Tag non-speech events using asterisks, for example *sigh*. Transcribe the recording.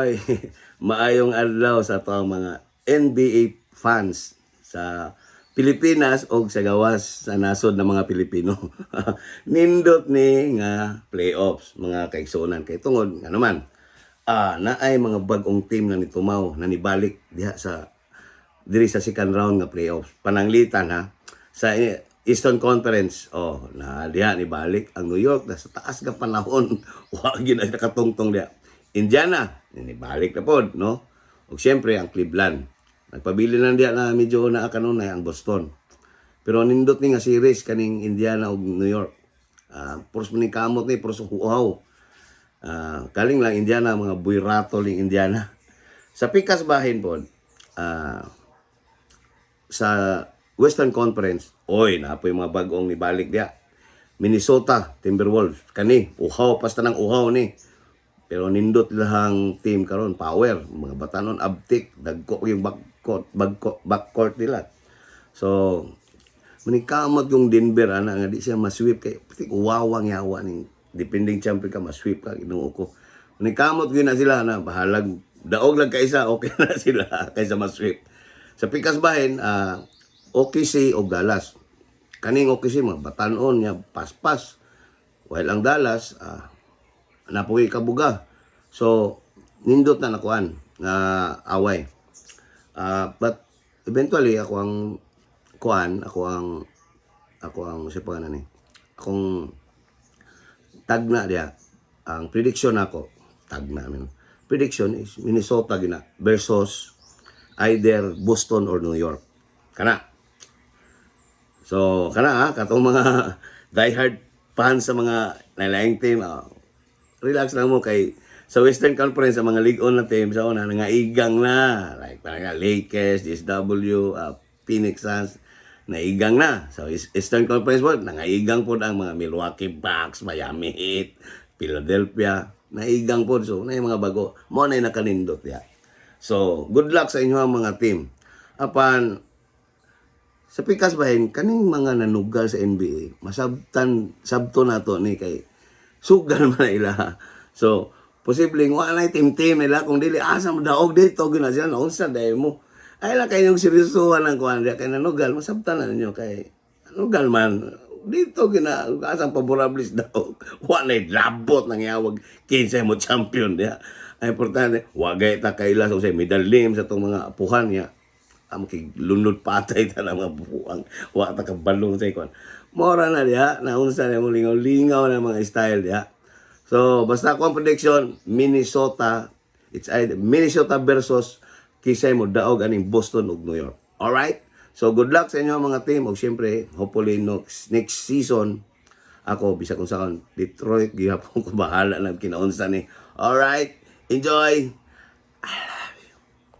Oy, *laughs* maayong adlaw sa to mga NBA fans sa Pilipinas o sa gawas sa nasod ng mga Pilipino. *laughs* Nindot ni nga playoffs, mga kaigsunan kay tungod nga naman. Ah, naay mga bagong team na nitumaw na nibalik diha sa diri sa second round nga playoffs. Pananglitan ha sa Eastern Conference. Oh, na diha ni ang New York na sa taas nga panahon. *laughs* Wa gyud na nakatungtong diha. Indiana, ni balik na pod, no? Ug syempre ang Cleveland. Nagpabili lang diha na medyo na kanunay ang Boston. Pero nindot ni nga series kaning Indiana ug New York. Ah, puros ni kamot ni puros uhaw. Ah, kaling lang Indiana mga buirato ning Indiana. Sa pikas bahin pod, ah sa Western Conference, oy, napoy mga bagong nibalik diya. Minnesota Timberwolves kani uhaw pasta ng uhaw ni. Pero nindot lahang team karon power, mga batanon abtik, dagko yung backcourt, backcourt, backcourt nila. So, manikamot yung Denver ana nga di siya masweep kay pati uwawang yawa ning defending champion ka masweep ka Ginoo ko. Manikamot gyud na sila na bahalag daog lang kaisa *laughs* okay na sila kaysa masweep. Sa pikas bahin ah OKC o Dallas. Kaning OKC mga batanon niya paspas. While ang Dallas ah napuwi kabuga. So, nindot na nakuan nga away. Ah, but eventually ako ang kuan, ako ang ako ang si pa ni. Akong tagna diya. Ang prediction ako, tagna min. Prediction is Minnesota gina versus either Boston or New York. Kana. So, kana ha, katong mga *laughs* diehard fans sa mga nalaing team, ah, relax lang mo kay sa Western Conference sa mga league on na team sa una nangaigang na like parang Lakers, DSW, uh, Phoenix Suns naigang na. So East- Eastern Conference po nangaigang po ang mga Milwaukee Bucks, Miami Heat, Philadelphia, naigang po so na yung mga bago mo na yung nakanindot ya. So good luck sa inyo ang mga team. Apan sa pikas bahin kaning mga nanugal sa NBA masabtan sabto nato ni kay sugal *laughs* man na ila so posibleng wa na team nila kung dili asa mo daog dito gina sila na unsa dai mo? Ay lang kay yung seryosohan ng kuan kay nanugal masabtan na ninyo kay nanugal man. Dito gina asang paborables daog. *laughs* Wa na labot nang yawag kinsa mo champion diya ay importante wagay ta kaila sa usay medal name sa tong mga apuhan niya. Am kay lunod patay ta na mga buang wa ta ka balong sa ikon mora na diha na unsa na mo lingaw lingaw na mga style diha so basta ko ang prediction Minnesota it's either Minnesota versus kisay mo daog aning Boston ug New York. All right so good luck sa inyo mga team ug syempre hopefully next next season ako bisa kung saan Detroit gihapon ko bahala na kinaunsa ni. All right enjoy